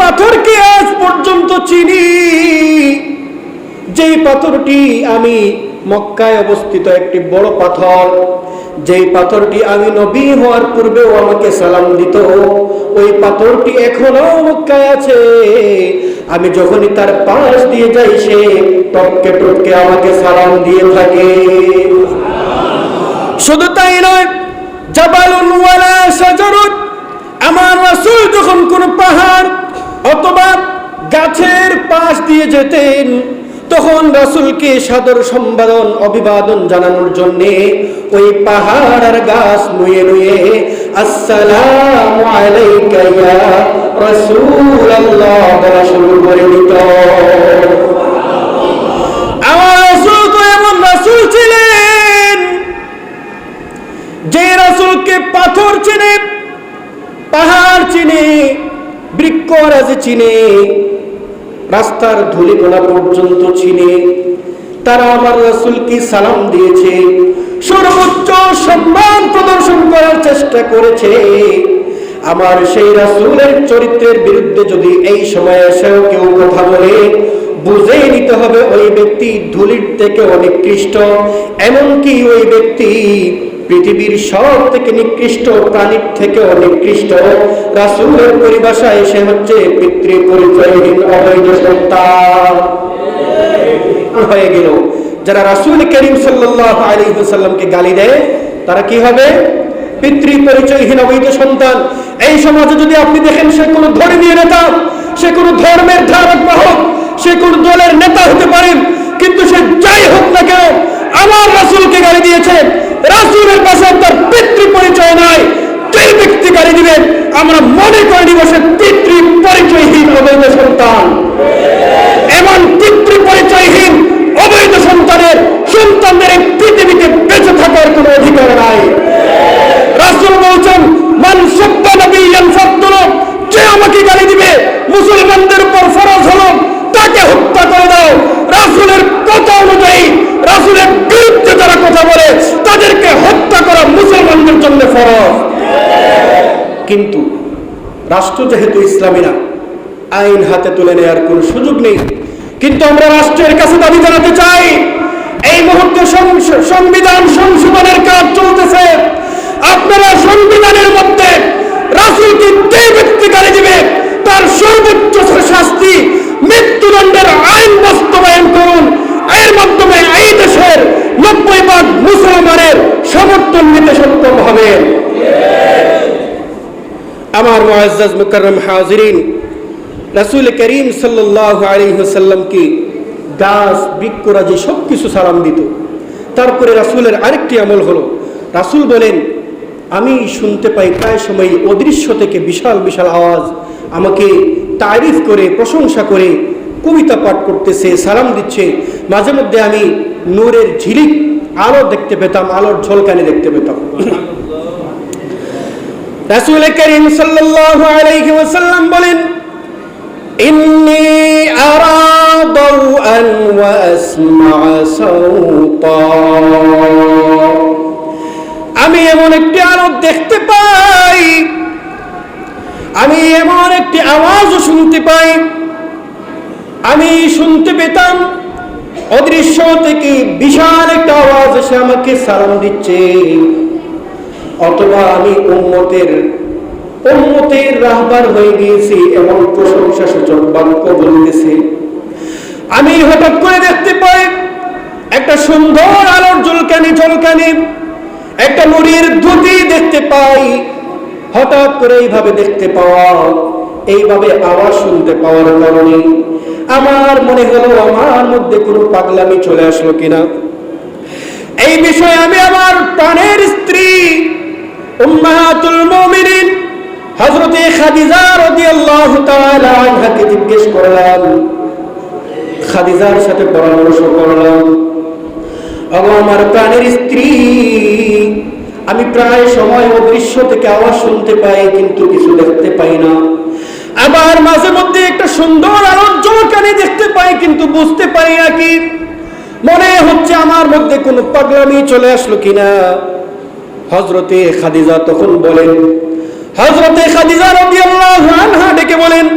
পাথরকে আজ পর্যন্ত চিনি, যেই পাথরটি আমি মক্কায় অবস্থিত একটি বড় পাথর, যেই পাথরটি আমি নবী হওয়ার পূর্বেও আমাকে সালাম দিত, ওই পাথরটি এখনও মক্কায় আছে। আমি যখনই তার পাশ দিয়ে যাই, সে টপকে টপকে আমাকে সালাম দিয়ে থাকে। শুধু তাই নয়, জাবালুন ওয়ালা শাজারুন, আমার রাসূল যখন কোন পাহাড় অথবা গাছের পাশ দিয়ে যেতেন, তখন রাসূলকে সাদর সম্বাদন, অভিবাদন জানানোর জন্য ওই পাহাড় আর গাছ নুয়ে নুয়ে আসসালামু আলাইকা ইয়া রাসূলুল্লাহ বলা শুরু করে দিত। আমার রাসূল তো এমন রাসূল ছিলেন, যে রাসূলকে পাথর চিনে, পাহাড় চিনে বৃক্ষরাজ চিনে, রাস্তার ধুলিকোনা পর্যন্ত চিনে। তারা আমার রাসূলকে সালাম দিয়েছে, সর্বোচ্চ সম্মান প্রদর্শন করার চেষ্টা করেছে। আমার সেই রাসূলের চরিত্রের বিরুদ্ধে যদি এই সময় এসেও কেউ কথা বলে বুঝে নিতে হবে ওই ব্যক্তি ধুলির থেকে অনেক কৃষ্ট এমনকি ওই ব্যক্তি পৃথিবীর সব থেকে নিকৃষ্ট প্রাণীর থেকে অনিকৃষ্ট রাসূলের পরিভাষায় সে হচ্ছে পিতৃ পরিচয়হীন অবৈধ সন্তান। হয়ে গেল। যারা রাসূল করিম সাল্লাল্লাহু আলাইহি ওয়াসাল্লামকে গালি দেয় তারা কি হবে? পিতৃ পরিচয়হীন অবৈধ সন্তান। এই সমাজে যদি আপনি দেখেন সে কোনো ধর্মীয় নেতা সে কোনো ধর্মের ধারক বাহক সে কোন দলের নেতা হতে পারেন কিন্তু সে যাই হোক না কেন আমার রাসুলকে গালি দিয়েছে। রাসুলের পাশে তার পিতৃ পরিচয় নাই। যেই ব্যক্তি গালি দিবেন আমরা মনে করে নিব সে পিতৃ পরিচয়হীন অবৈধ সন্তান। এমন পিতৃ পরিচয়হীন অবৈধ সন্তানের সন্তানদের পৃথিবীতে বেঁচে থাকার কোনো অধিকার নাই রাসূল বলছেন মান সব্বা নবিয়ান ফাদলু যে আমাকে গালি দিবে মুসলমানদের উপর ফরজ হলো তাকে হত্যা করে দাও রাসূলের কথা অনুযায়ী রাসূলের বিরুদ্ধে বলে তাদেরকে হত্যা করা মুসলমানদের জন্য ফরজ। কিন্তু রাষ্ট্র যেহেতু ইসলামী না, আইন হাতে তুলে নেওয়ার কোনো সুযোগ নেই। কিন্তু আমরা রাষ্ট্রের কাছে দাবি জানাতে চাই, এই মুহূর্তে সংবিধান সংশোধনের কাজ চলতেছে। আপনারা সংবিধানের মধ্যে রাসূলকে যে ব্যক্তি গালি দিবে, তার সর্বোচ্চ শাস্তি মৃত্যুদণ্ডের আইন বাস্তবায়ন করুন। এর মাধ্যমে এই দেশের নব্বই ভাগ মুসলমানের সমর্থন নিতে সক্ষম হবে। আমার মুআজ্জাজ মুকাররম হাজিরিন, রাসূল করিম সাল্লাল্লাহু আলাইহি ওয়াসাল্লামকে গাছ বৃক্ষরাজি সব কিছু সালাম দিত। তারপরে রাসূলের আরেকটি আমল হলো, রাসূল বলেন, আমি শুনতে পাই প্রায় সময় অদৃশ্য থেকে বিশাল বিশাল আওয়াজ। আমাকে তারিফ করে, প্রশংসা করে কবিতা পাঠ করতেছে, সালাম দিচ্ছে। মাঝে মধ্যে আমি নূরের ঝিলিক, আলো দেখতে পেতাম, আলোর ঝলকানি দেখতে পেতাম। রাসূল করিম সাল্লাল্লাহু আলাইহি ওয়াসাল্লাম বলেন, ইন্নী আরা দাওআন ওয়া আসমা সাওতা আমি এমন একটি আলো দেখতে পাই, আমি এমন একটি আওয়াজও শুনতে পাই, আমি শুনতে পেতাম অদৃশ্য থেকে বিশাল একটা আওয়াজ এসে আমাকে সালাম দিচ্ছে। অথবা আমি উম্মতের উম্মতের রাহবার হয়ে গিয়েছি এমন প্রশংসা সূচক বাক্য বলতেছে। আমি হঠাৎ করে দেখতে পাই একটা সুন্দর আলোর জলকানি জলকানি একটা নুরির ধুতি দেখতে পাই। হঠাৎ করে এইভাবে দেখতে পাওয়া, এইভাবে আওয়াজ শুনতে পাওয়ার কারণে আমার মনে হলো আমার মধ্যে কোনো পাগলামি চলে আসলো কিনা? এই বিষয়ে আমি আমার প্রাণের স্ত্রী উম্মাহাতুল মুমিনিন হযরতে খাদিজা রাদিয়াল্লাহু তাআলা আনহাকে জিজ্ঞেস করলাম, খাদিজার সাথে পরামর্শ করলাম ও আমার প্রাণের স্ত্রী, আমি প্রায় সময় অদৃশ্য থেকে আওয়াজ শুনতে পাই, কিন্তু কিছু দেখতে পাই না। আবার মাঝে মধ্যে একটা সুন্দর আলোর জলকানি দেখতে পাই কিন্তু বুঝতে পারি না কি মনে হচ্ছে আমার মধ্যে কোনো পাগলামি চলে আসলো কিনা হজরতে খাদিজা তখন বলেন হজরতে খাদিজা রাদিয়াল্লাহু আনহা ডেকে বলেন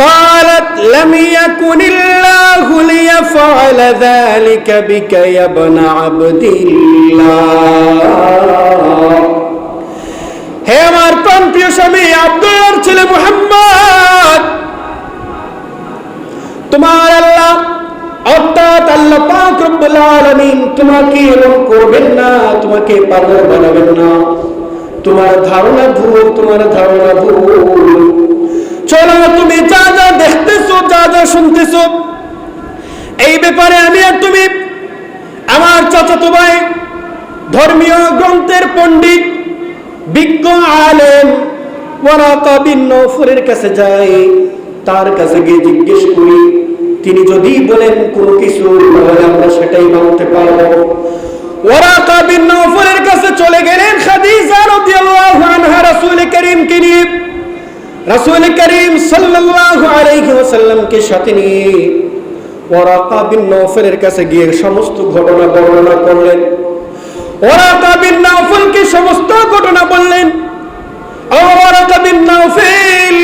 قالت لم يكن الله ليفعل ذلك بك يا ابن عبد الله হে আমার প্রাণ প্রিয় স্বামী আব্দুল্লাহর ছেলে মুহাম্মদ তোমাকে করবেন না, তোমাকে পাগল বানাবেন না। তোমার ধারণা ভুল, তোমার ধারণা ভুল। চলো, তুমি যা যা দেখতেছো, যা যা শুনতেছো, এই ব্যাপারে আমি আর তুমি, আমার চাচাতো ভাই, ধর্মীয় গ্রন্থের পণ্ডিত, বিজ্ঞ আলেম নৌফরের কাছে যাই তার কাছে গিয়ে জিজ্ঞেস করি তিনি যদি বলেন কোনো কিছু, তাহলে আমরা সেটাই মানতে পারব। ওয়ারাকা বিন নৌফরের কাছে চলে গেলেন খাদিজা রাদিয়াল্লাহু আনহা রাসূল করিমকে নিয়ে। রাসূল করিম সাল্লাল্লাহু আলাইহি ওয়াসাল্লামকে সাথে নিয়ে ওয়ারাকা বিন নৌফলের কাছে গিয়ে সমস্ত ঘটনা বর্ণনা করলেন। ওয়ারাকা বিন নৌফলকে সমস্ত ঘটনা বললেন। ও ওয়ারাকা বিন নৌফল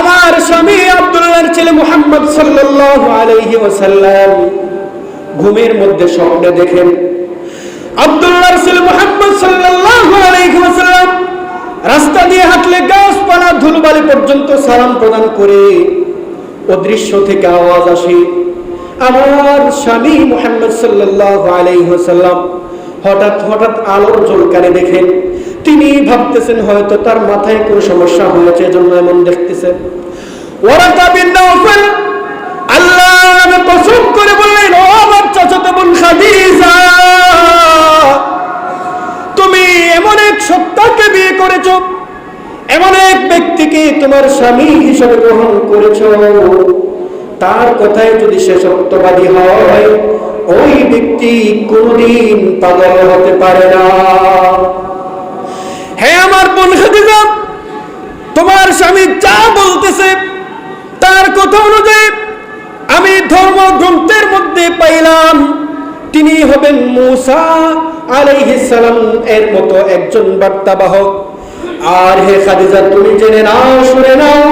আমার স্বামী আব্দুল্লাহর ছেলে মুহাম্মদ সাল্লাল্লাহু আলাইহি ওয়াসাল্লাম ঘুমের মধ্যে স্বপ্নে দেখেন। আব্দুল্লাহর ছেলে মুহাম্মদ সাল্লাল্লাহু আলাইহি ওয়াসাল্লাম রাস্তা দিয়ে হাঁটলে গাছপালা ধুলবালি পর্যন্ত সালাম প্রদান করে। অদৃশ্য থেকে আওয়াজ আসে, আমার স্বামী মুহাম্মদ সাল্লাল্লাহু আলাইহি ওয়াসাল্লাম হঠাৎ হঠাৎ আলোর ঝলকারে দেখেন তিনি ভাবতেছেন হয়তো তার মাথায় কোনো সমস্যা হয়েছে, এজন্য এমন দেখতেছেন বিন নাওফল, আল্লাহ কসম করে বললেন, ও আমার চাচাতো বোন খাদিজা, তুমি এমন এক সত্তাকে বিয়ে করেছ, এমন এক ব্যক্তিকে তোমার স্বামী হিসেবে গ্রহণ করেছ। তার কথায় যদি সে সত্যবাদী হয়, ওই ব্যক্তি কোনদিন পাগল হতে পারে না। হ্যাঁ আমার বোন খাদিজা, তোমার স্বামী যা বলতেছে তার কথা অনুযায়ী আমি ধর্মগ্রন্থের মধ্যে পাইলাম। তিনি হবেন মুসা সালাম এর মতো একজন বার্তাবাহক। আর হে খাদিজা, তুমি জেনে নাও, শুনে নাও,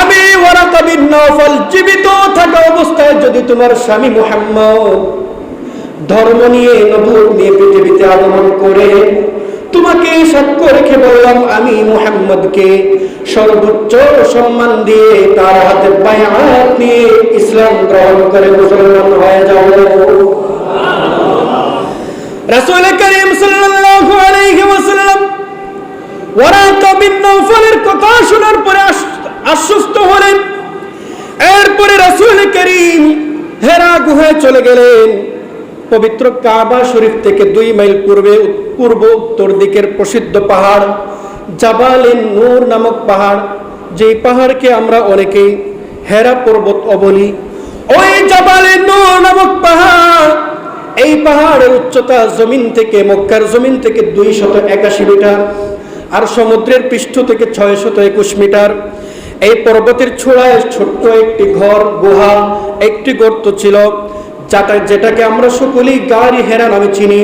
আমি ওয়ারাকা বিন নওফল জীবিত থাকা অবস্থায় যদি তোমার স্বামী মুহাম্মদ ধর্ম নিয়ে নবুত নিয়ে পৃথিবীতে আগমন করে তোমাকে সাক্ষ্য রেখে বললাম, আমি মুহাম্মদকে সর্বোচ্চ সম্মান দিয়ে তার হাতে বায়াত নিয়ে ইসলাম গ্রহণ করে মুসলমান হয়ে যাও রাসূল করিম সাল্লাল্লাহু আলাইহি ওয়াসাল্লাম ওয়ারাকা বিন নওফলের কথা শোনার পরে আশ্বস্ত হলেন। এরপরে রাসূল করিম হেরা গুহায় চলে গেলেন। পবিত্র কাবা শরীফ থেকে দুই মাইল পূর্বে পূর্ব উত্তর দিকের প্রসিদ্ধ পাহাড় জাবালে নূর নামক পাহাড়। যেই পাহাড়কে আমরা অনেকেই হেরা পর্বত অবলি। ওই জাবালে নূর নামক পাহাড়! এই পাহাড়ের উচ্চতা জমিন থেকে, মক্কার জমিন থেকে দুই শত একাশি মিটার আর সমুদ্রের পৃষ্ঠ থেকে ছয় শত একুশ মিটার। এই পর্বতের ছোড়ায় ছোট্ট একটি ঘর, গুহা, একটি গর্ত ছিল। যাটা যেটাকে আমরা সকলেই গাড়ি হেরা নামে চিনি।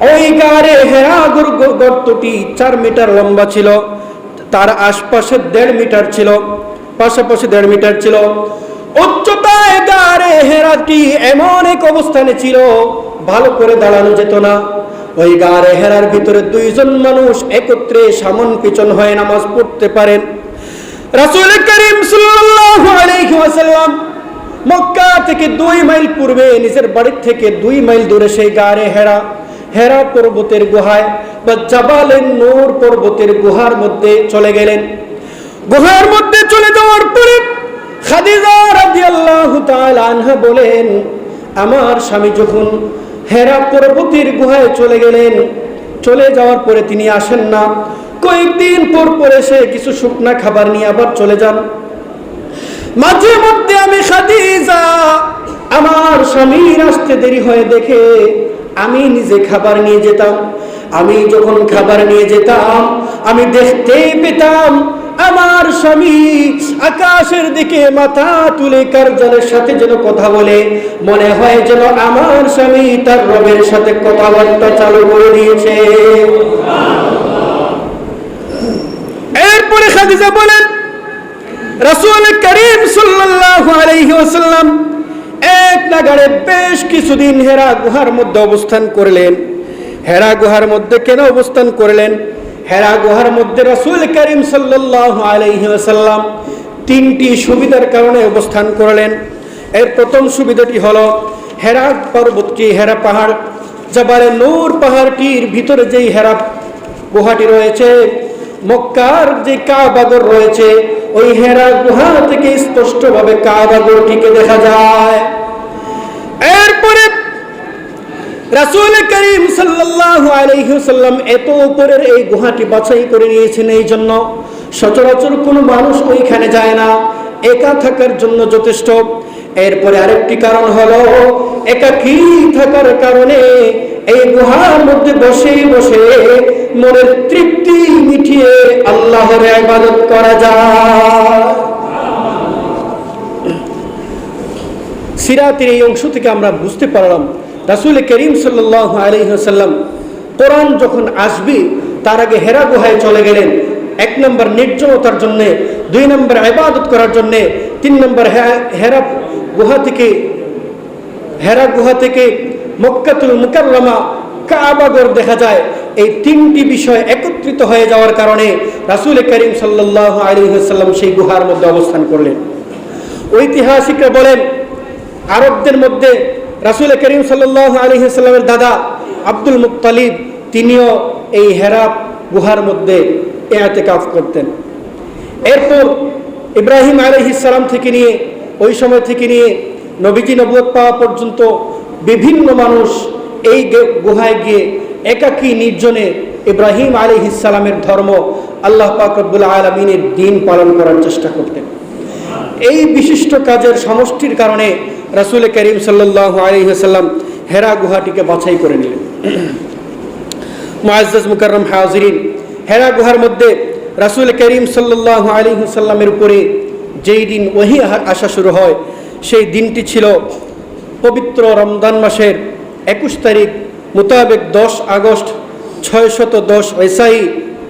ওই গাড়ে হেরা গর- গর- গর্তটি চার মিটার লম্বা ছিল, তার আশপাশে দেড় মিটার ছিল, পাশাপাশি দেড় মিটার ছিল। উচ্চতায় গাড়ে হেরাটি এমন এক অবস্থানে ছিল, ভালো করে দাঁড়ানো যেত না। ওই গাড়ে হেরার ভিতরে দুইজন মানুষ একত্রে সামন পিছন হয়ে নামাজ পড়তে পারেন। রাসূল করিম সাল্লাল্লাহু আলাইহি ওয়াসাল্লাম মক্কা থেকে দুই মাইল পূর্বে নিজের বাড়ির থেকে দুই মাইল দূরে সেই গাড়ে হেরা। হেরা পর্বতের গুহায় বা জাবালেন নূর পর্বতের গুহার মধ্যে চলে গেলেন। গুহার মধ্যে চলে যাওয়ার পরে খাদিজা রাদিয়াল্লাহু তাআলা আনহা বলেন, আমার স্বামী যখন হেরা পর্বতের গুহায় চলে গেলেন, চলে যাওয়ার পরে তিনি আসেন না। কয়েকদিন পর পর এসে কিছু শুকনা খাবার নিয়ে আবার চলে যান। মাঝে মধ্যে আমি খাদিজা আমার স্বামীর আসতে দেরি হয়ে দেখে আমি নিজে খাবার নিয়ে যেতাম। আমি যখন খাবার নিয়ে যেতাম, আমি দেখতেই পেতাম আমার স্বামী আকাশের দিকে মাথা তুলে কার্যালের সাথে যেন কথা বলে। মনে হয় যেন আমার স্বামী তার রবের সাথে কথাবার্তা চালু করে দিয়েছে। এরপরে খাদিজা বলেন রাসূল করিম সাল্লাল্লাহু আলাইহি ওয়াসাল্লাম এক নাগাড়ে বেশ কিছুদিন হেরা গুহার মধ্যে অবস্থান করলেন। হেরা গুহার মধ্যে কেন অবস্থান করলেন? হেরা গুহার মধ্যে রাসূল করিম সাল্লাল্লাহু আলাইহি ওয়াসাল্লাম তিনটি সুবিধার কারণে অবস্থান করলেন। এর প্রথম সুবিধাটি হলো হেরা পর্বতটি, হেরা পাহাড়, জাবালে নূর পাহাড়টির ভিতরে যেই হেরা গুহাটি রয়েছে মক্কার যে কাবাগর রয়েছে, ওই হেরা গুহা থেকে স্পষ্টভাবে কাবাগরটিকে দেখা যায়। এরপরে রাসূল করিম সাল্লাল্লাহু আলাইহি এত উপরের এই গুহাটি বাছাই করে নিয়েছেন এই জন্য সচরাচর কোনো মানুষ ওইখানে যায় না, একা থাকার জন্য যথেষ্ট। এরপরে আরেকটি কারণ হলো, একাকী থাকার কারণে এই গুহার মধ্যে বসে বসে মনের তৃপ্তি মিটিয়ে আল্লাহর ইবাদত করা যায়। সিরাতের এই অংশ থেকে আমরা বুঝতে পারলাম, রাসুল করিম সাল্লাহ আলহিহাসাল্লাম কোরআন যখন আসবে, তার আগে হেরা গুহায় চলে গেলেন। এক নম্বর নির্জনতার জন্য, দুই নম্বর ইবাদত করার জন্য, তিন নম্বর হেরা গুহা থেকে, হেরা গুহা থেকে মক্কাতুল মুকাররমা কাবাগর দেখা যায়। এই তিনটি বিষয় একত্রিত হয়ে যাওয়ার কারণে রাসুল করিম সাল্লাহ আলহিহাসাল্লাম সেই গুহার মধ্যে অবস্থান করলেন। ঐতিহাসিকরা বলেন, আরবদের মধ্যে রাসুল করিম সাল্লাহ আলহিহাস্লামের দাদা আব্দুল মুক্তালিব তিনিও এই হেরা গুহার মধ্যে এতে কাজ করতেন। এরপর ইব্রাহিম আলহিসাল্লাম থেকে নিয়ে, ওই সময় থেকে নিয়ে নবীজি নবুয়ত পাওয়া পর্যন্ত বিভিন্ন মানুষ এই গুহায় গিয়ে একাকী নির্জনে ইব্রাহিম আলহিসাল্লামের ধর্ম আল্লাহ পাক রব্বুল আলমিনের দিন পালন করার চেষ্টা করতেন। এই বিশিষ্ট কাজের সমষ্টির কারণে রাসুল করিম সাল্লাহ আলহিহাসাল্লাম হেরা গুহাটিকে বাছাই করে নিলেন। মুআজ্জাজ মুকাররম হাজিরিন, হেরা গুহার মধ্যে রাসুল করিম সাল্লাহ আলহিহাসাল্লামের উপরে যেই দিন ওহি আসা শুরু হয়, সেই দিনটি ছিল পবিত্র রমজান মাসের একুশ তারিখ মোতাবেক দশ আগস্ট ছয়শত দশ এসাই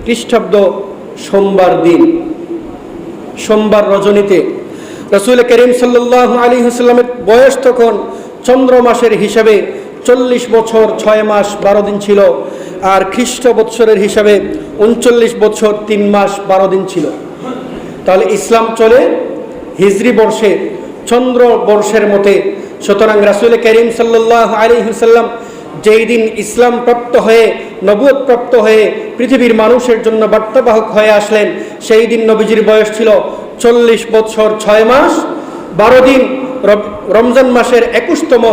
খ্রিস্টাব্দ সোমবার দিন। সোমবার রজনীতে রসুল করিম সাল্লাহ আলী হাসলামের বয়স তখন চন্দ্র মাসের হিসাবে চল্লিশ বছর ছয় মাস বারো দিন ছিল আর খ্রিস্ট বৎসরের হিসাবে উনচল্লিশ বছর তিন মাস বারো দিন ছিল। তাহলে ইসলাম চলে হিজরি বর্ষে চন্দ্র বর্ষের মতে, সুতরাং রাসুল করিম সাল্লাহ আলী হুসাল্লাম যেই দিন ইসলাম প্রাপ্ত হয়ে নবুয়ত প্রাপ্ত হয়ে পৃথিবীর মানুষের জন্য বার্তাবাহক হয়ে আসলেন, সেই দিন নবীজির বয়স ছিল চল্লিশ বছর ছয় মাস। বারো দিন রমজান মাসের একুশতম,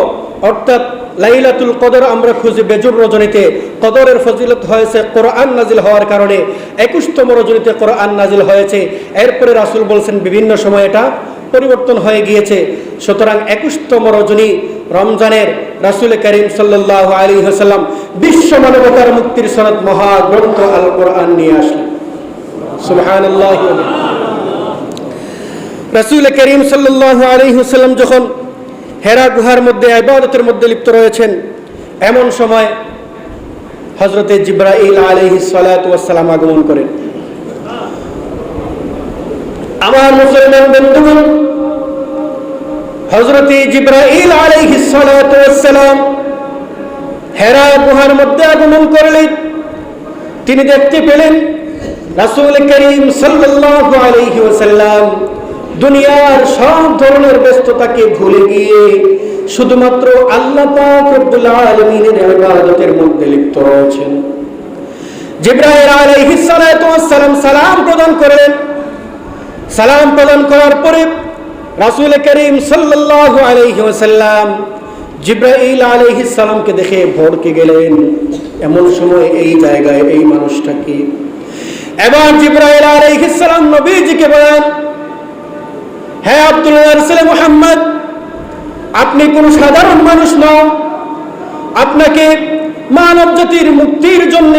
অর্থাৎ লাইলাতুল কদর আমরা খুঁজি বেজুর রজনীতে। কদরের ফজিলত হয়েছে কোরআন নাজিল হওয়ার কারণে। একুশতম রজনীতে কোরআন নাজিল হয়েছে। এরপরে রাসূল বলছেন, বিভিন্ন সময় এটা পরিবর্তন হয়ে গিয়েছে। সুতরাং একুশতম রজনী রমজানের রাসুল করিম সাল্লাহ আলী হাসাল্লাম বিশ্ব মানবতার মুক্তির সনদ মহাগ্রন্থ আল কোরআন নিয়ে আসলেন। রাসুল করিম সাল্লাহ আলী যখন হেরা গুহার মধ্যে, ইবাদতের মধ্যে লিপ্ত রয়েছেন, এমন সময় হজরতে জিব্রাইল আলহি আগমন করেন। আমার মুসলমান বন্ধুগণ হজরতে জিব্রাইল আলাইহিস সালাতু হেরা গুহার মধ্যে আগমন করলেন। তিনি দেখতে পেলেন রাসূল করিম ওয়াসাল্লাম দুনিয়ার সব ধরনের ব্যস্ততাকে ভুলে গিয়ে শুধুমাত্র আল্লাহ আলামিনের মধ্যে লিপ্ত রয়েছেন। জিব্রাইল আলাইহিস ওয়াসসালাম সালাম প্রদান করলেন। সালাম প্রদান করার পরে রাসুল করিম ওয়াসাল্লাম জিব্রাইল আলাইহিস সালামকে দেখে ভড়কে গেলেন। এমন সময় এই জায়গায় এই মানুষটাকে এবার জিব্রাইল আলাইহিস সালাম নবীজিকে বলেন হ্যাঁ আব্দুল্লাহ মুহাম্মদ, আপনি কোনো সাধারণ মানুষ নন আপনাকে মানব জাতির মুক্তির জন্য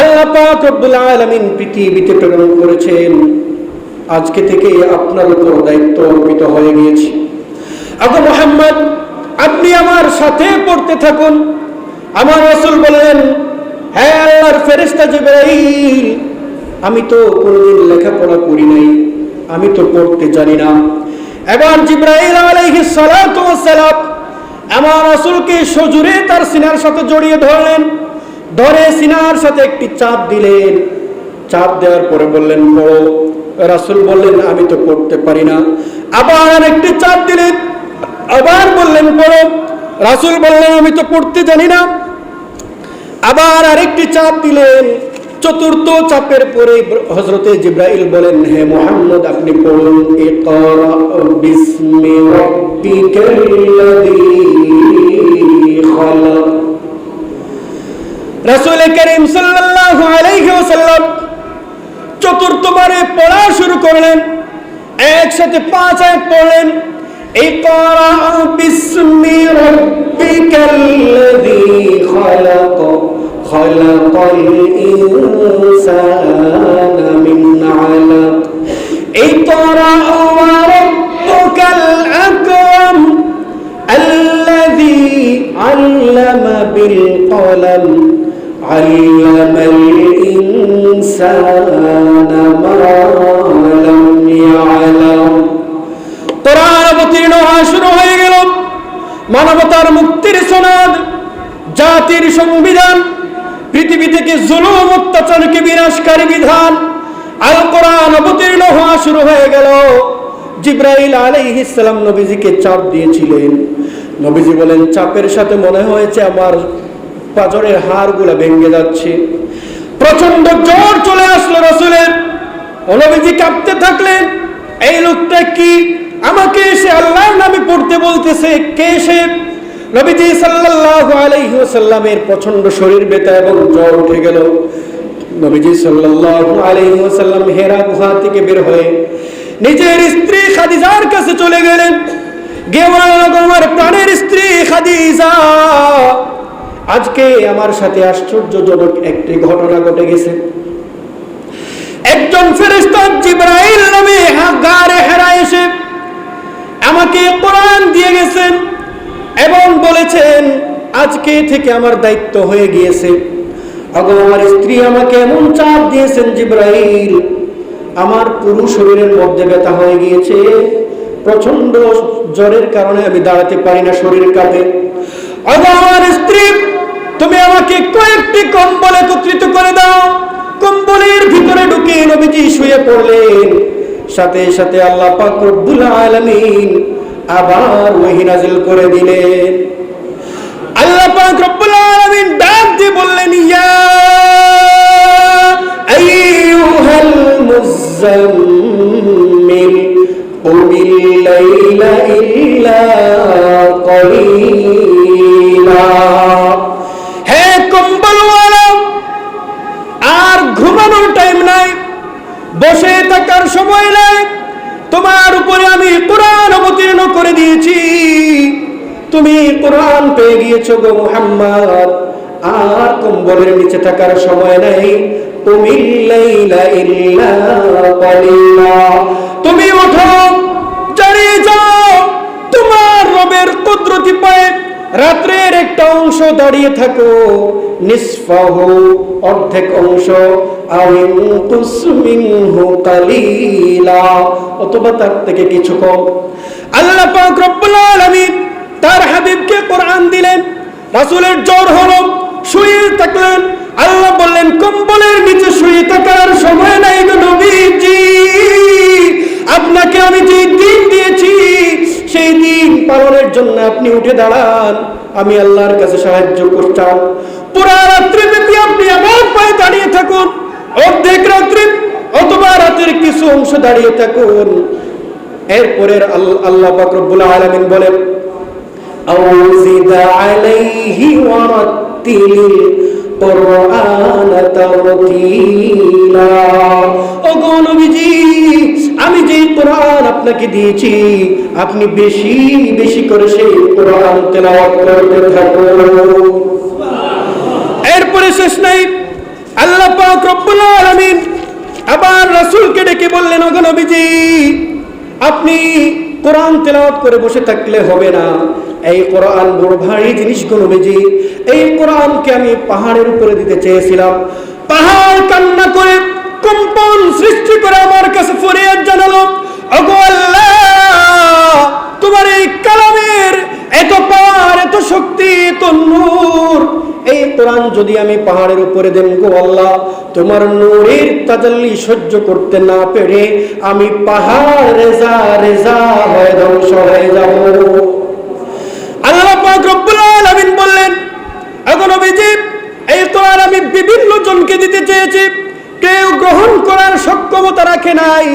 আল্লাহ পাক রব্বুল আলামিন পৃথিবীতে প্রেরণ করেছেন। আজকে থেকে আপনার উপর দায়িত্ব অর্পিত হয়ে গিয়েছে। আবু মোহাম্মদ, আপনি আমার সাথে পড়তে থাকুন। আমার রাসূল বলেন হ্যাঁ আল্লাহর ফেরেশতা জিবরাইল, আমি তো কোনোদিন লেখাপড়া করি নাই, আমি তো পড়তে জানি না। এবার জিব্রাইল আলাইহিস সালাতু ওয়াস সালাম আমার রাসূলকে সজুরে তার সিনার সাথে জড়িয়ে ধরলেন। ধরে সিনার সাথে একটি চাপ দিলেন। চাপ দেওয়ার পরে বললেন পড়ো রাসূল বললেন, আমি তো পড়তে পারি না। আবার একটি চাপ দিলেন, আবার বললেন, পড়ো। রাসূল বললেন, আমি তো পড়তে জানি না। আবার আরেকটি চাপ দিলেন, চতুর্থ চাপের পরে হজরতে জিব্রাইল বলেন, হে মোহাম্মদ, আপনি পড়ুন রাসূল করিম সাল্লাল্লাহু আলাইহি ওয়াসাল্লাম চতুর্থবারে পড়া শুরু করলেন। একসাথে পাঁচ এক পড়লেন। এই করা বিস্মি জিব্রাইল আলাইহিস সালাম নবীজিকে চাপ দিয়েছিলেন। নবীজি বলেন, চাপের সাথে মনে হয়েছে আমার পাজরের হাড়গুলো ভেঙে যাচ্ছে। প্রচণ্ড জ্বর চলে আসলো রসুলের। নবীজি কাঁপতে থাকলেন, এই লোকটা কি আমাকে এসে আল্লাহর নামে পড়তে বলতেছে? কে সে? নবীজি সাল্লাল্লাহু আলাইহি ওয়াসাল্লামের প্রচণ্ড শরীর ব্যথা এবং জ্বর উঠে গেল। নবীজি সাল্লাল্লাহু আলাইহি ওয়াসাল্লাম হেরা গুহা থেকে বের হয়ে নিজের স্ত্রী খাদিজার কাছে চলে গেলেন। গিয়ে আমার প্রাণের স্ত্রী খাদিজা। আজকে আমার সাথে আশ্চর্যজনক একটি ঘটনা ঘটে গেছে। একজন ফেরেশতা জিব্রাইল নামে গারে হেরা এসে আমাকে কোরআন দিয়ে গেছেন এবং বলেছেন, আজকে থেকে আমার দায়িত্ব হয়ে গিয়েছে। আমার স্ত্রী আমাকে এমন চাপ দিয়েছেন জিব্রাইল আমার পুরো শরীরের মধ্যে ব্যথা হয়ে গিয়েছে। প্রচণ্ড জ্বরের কারণে আমি দাঁড়াতে পারি না শরীর কাঁপে। আমার স্ত্রী, তুমি আমাকে কয়েকটি কম্বল একত্রিত করে দাও। কম্বলের ভিতরে ঢুকে নবীজি শুয়ে পড়লেন। সাথে সাথে আল্লাহ পাক রব্বুল আলামিন আবার ওহী নাযিল করে দিলেন। আল্লাহ পাক রব্বুল আলামিন ডাক দিয়ে বললেন, ইয়া কম্বলওয়ালা, আর ঘুমানোর টাইম নাই, বসে থাকার সময় নাই, তোমার উপরে আমি কোরআন অবতীর্ণ করে দিয়েছি। তুমি কোরআন পেয়ে গিয়েছো গো মুহাম্মদ, আর কম্বলের নিচে থাকার সময় নাই তুমি তুমি ওঠো চালিয়ে যাও, তোমার রবের কুদরতি পায়ে রাত্রের একটা অংশ দাঁড়িয়ে থাকো। নিসফাহ অর্ধেক অংশ অথবা তার থেকে কিছু কম। আল্লাহ পাক রব্বুল আলামিন তার হাবিবকে কোরআন দিলেন, রাসূলের জ্বর হলো, শুয়ে থাকলেন বললেন কম্বলের নিচে শুয়ে থাকার সময় নাই গো নবীজি আপনাকে আমি যে দিন দিয়েছি সেই দিন পালনের জন্য আপনি উঠে দাঁড়ান আমি আল্লাহর কাছে সাহায্য করতাম পুরা রাত্রি ব্যাপী আপনি আমার পায়ে দাঁড়িয়ে থাকুন অর্ধেক রাত্রি অথবা রাতের কিছু অংশ দাঁড়িয়ে থাকুন এরপরের আল- আল্লাহ পাক রব্বুল আলামিন বলেন أو زد عليه ورتل القرآن ترتيلا ওগো নবীজি আমি যে কোরআন আপনাকে দিয়েছি আপনি বেশি বেশি করে সেই কোরআন তেলাওয়াত করতে থাকুন এরপরে শেষ নাই আল্লাহ পাক রব্বুল আলামিন আবার রাসূলকে ডেকে বললেন ওগো নবীজি আপনি কোরআন তেলাওয়াত করে বসে থাকলে হবে না এই কোরআন বড় ভারী জিনিস গো এই কোরআনকে আমি পাহাড়ের উপরে দিতে চেয়েছিলাম। পাহাড় কান্না করে কম্পন সৃষ্টি করে আমার কাছে ফরিয়াদ জানালো, ওগো আল্লাহ, তোমার এই কালামের এত এত শক্তি, এত নূর। এই কোরআন যদি আমি পাহাড়ের উপরে দেন গো আল্লাহ, তোমার নূরের তাজাল্লি সহ্য করতে না পেরে আমি পাহাড় রেজা রেজা হয়ে ধ্বংস হয়ে যাব। আলামিন বললেন এখন এই আমি বিভিন্ন জনকে দিতে চেয়েছি, কেউ গ্রহণ করার সক্ষমতা রাখে নাই।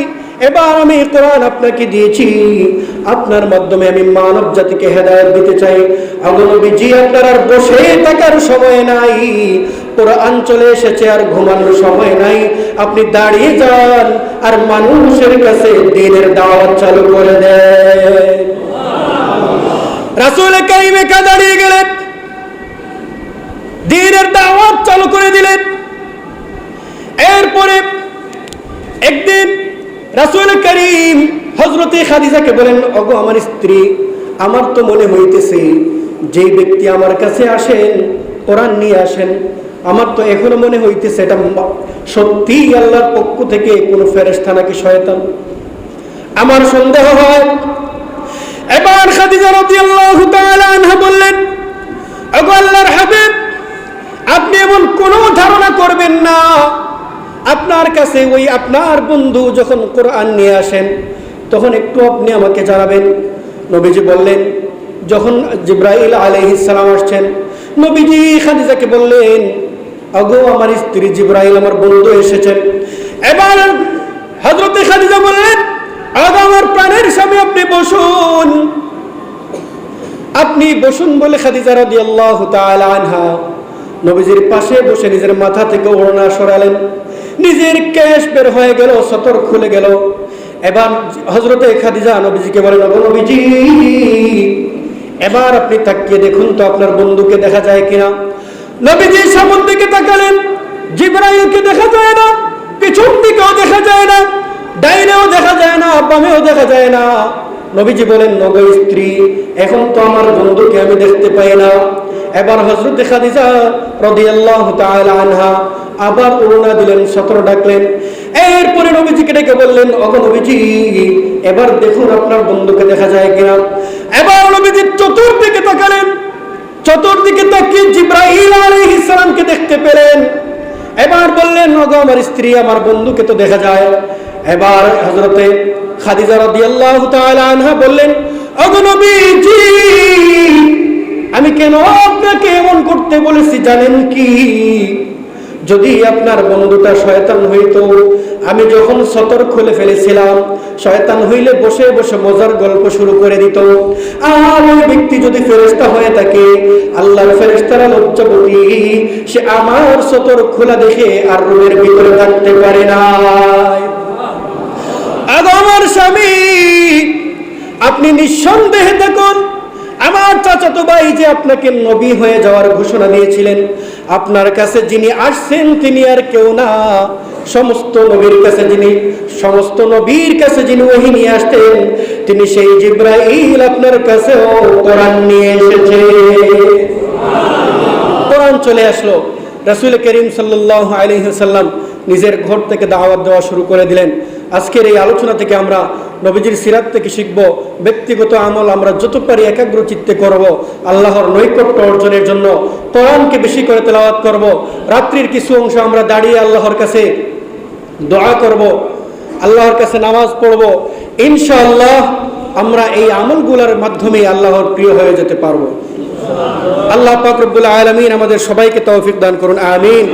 এবার আমি কোরআন আপনাকে দিয়েছি। আপনার মাধ্যমে আমি মানব জাতিকে হেদায়ত দিতে চাই। অগনবীজি আপনার আর বসে থাকার সময় নাই। কোরআন চলে এসেছে, আর ঘুমানোর সময় নাই। আপনি দাঁড়িয়ে যান, আর মানুষের কাছে দিনের দাওয়াত চালু করে দেন। রাসূল কারিমে কা দাঁড়িয়ে গেলেন। দিনের দাওয়াত চালু করে দিলেন। এরপরে একদিন রাসূল করিম হজরতে খাদিজাকে বলেন, ওগো আমার স্ত্রী, আমার তো মনে হইতেছে যেই ব্যক্তি আমার কাছে আসেন, কোরআন নিয়ে আসেন, আমার তো এখনও মনে হইতেছে এটা সত্যিই আল্লাহর পক্ষ থেকে কোনো ফেরেশতা নাকি শয়তান। আমার সন্দেহ হয় এবার খাদিজা রাদিয়াল্লাহু তাআলা আনহা বললেন ওগো আল্লাহর হাবিব, আপনি এমন কোনো ধারণা করবেন না। আপনার কাছে ওই আপনার বন্ধু যখন কোরআন নিয়ে আসেন, তখন একটু আপনি আমাকে জানাবেন। নবীজি বললেন, যখন জিব্রাইল সালাম আসছেন, নবীজি খাদিজাকে বললেন, আগো, আমার স্ত্রী জিব্রাইল, আমার বন্ধু এসেছেন। এবার হযরতে খাদিজা বললেন আগো আমার প্রাণের স্বামী আপনি বসুন। আপনি বসুন বলে খাদিজা রাদিয়াল্লাহু তাআলা আনহা নবীজির পাশে বসে নিজের মাথা থেকে ওড়না সরালেন। নিজের কেশ বের হয়ে গেল, সতর খুলে গেল। এবার হজরতে খাদিজা নবীজিকে বলেন, "ওগো নবীজি, এবার আপনি তাকিয়ে দেখুন তো আপনার বন্ধুকে দেখা যায় কিনা? নবীজি সামন দিকে তাকালেন, জিব্রাইলকে দেখা যায় না, পিছন দিকেও দেখা যায় না। ডাইনেও দেখা যায় না, বামেও দেখা যায় না। নবীজি বলেন নব স্ত্রী, এখন তো আমার বন্ধুকে আমি দেখতে পাই না। এবার হজরত খাদিজা রাদিয়াল্লাহু আনহা আবার করুণা দিলেন, সতর ডাকলেন। এরপরে নবীজিকে ডেকে বললেন অগ নবীজি, এবার দেখুন আপনার বন্ধুকে দেখা যায় কিনা। এবার নবীজি চতুর্দিকে তাকালেন। চতুর্দিকে তাকিয়ে জিব্রাহিল আলাইহিস সালামকে দেখতে পেলেন। এবার বললেন, ওগো আমার স্ত্রী, আমার বন্ধুকে তো দেখা যায়। এবার হজরতে খাদিজা রাদিয়াল্লাহু তাআলা আনহা বললেন, ওগো আমি কেন আপনাকে এমন করতে বলেছি জানেন কি? যদি আপনার বন্ধুটা শয়তান হইতো, আমি যখন সতর খুলে ফেলেছিলাম, শয়তান হইলে বসে বসে মজার গল্প শুরু করে দিত। আর ওই ব্যক্তি যদি ফেরেস্তা হয়ে থাকে, আল্লাহর ফেরেস্তারা লজ্জাবতী, সে আমার সতর খোলা দেখে আর রুমের ভিতরে থাকতে পারে না। আমার স্বামী, আপনি নিঃসন্দেহে দেখুন, আমার চাচাতো ভাই যে আপনাকে নবী হয়ে যাওয়ার ঘোষণা দিয়েছিলেন, আপনার কাছে যিনি আসছেন তিনি আর কেউ না। সমস্ত নবীর কাছে যিনি, সমস্ত নবীর কাছে যিনি ওহি নিয়ে আসতেন, তিনি সেই জিব্রাইল আপনার কাছেও কোরআন নিয়ে এসেছে। কোরআন চলে আসলো। রাসূল করিম সাল্লাল্লাহু আলাইহি সাল্লাম নিজের ঘর থেকে দাওয়াত দেওয়া শুরু করে দিলেন। আজকের এই আলোচনা থেকে আমরা নবীজির সিরাত থেকে শিখব, ব্যক্তিগত আমল আমরা যত পারি একাগ্র চিত্তে করব, আল্লাহর নৈকট্য অর্জনের জন্য কোরআনকে বেশি করে তেলাওয়াত করব, রাত্রির কিছু অংশ আমরা দাঁড়িয়ে আল্লাহর কাছে দোয়া করব, আল্লাহর কাছে নামাজ পড়ব, ইনশাআল্লাহ আমরা এই আমলগুলোর মাধ্যমে আল্লাহর প্রিয় হয়ে যেতে পারব। আল্লাহ পাক রব্বুল আলামিন আমাদের সবাইকে তৌফিক দান করুন, আমিন।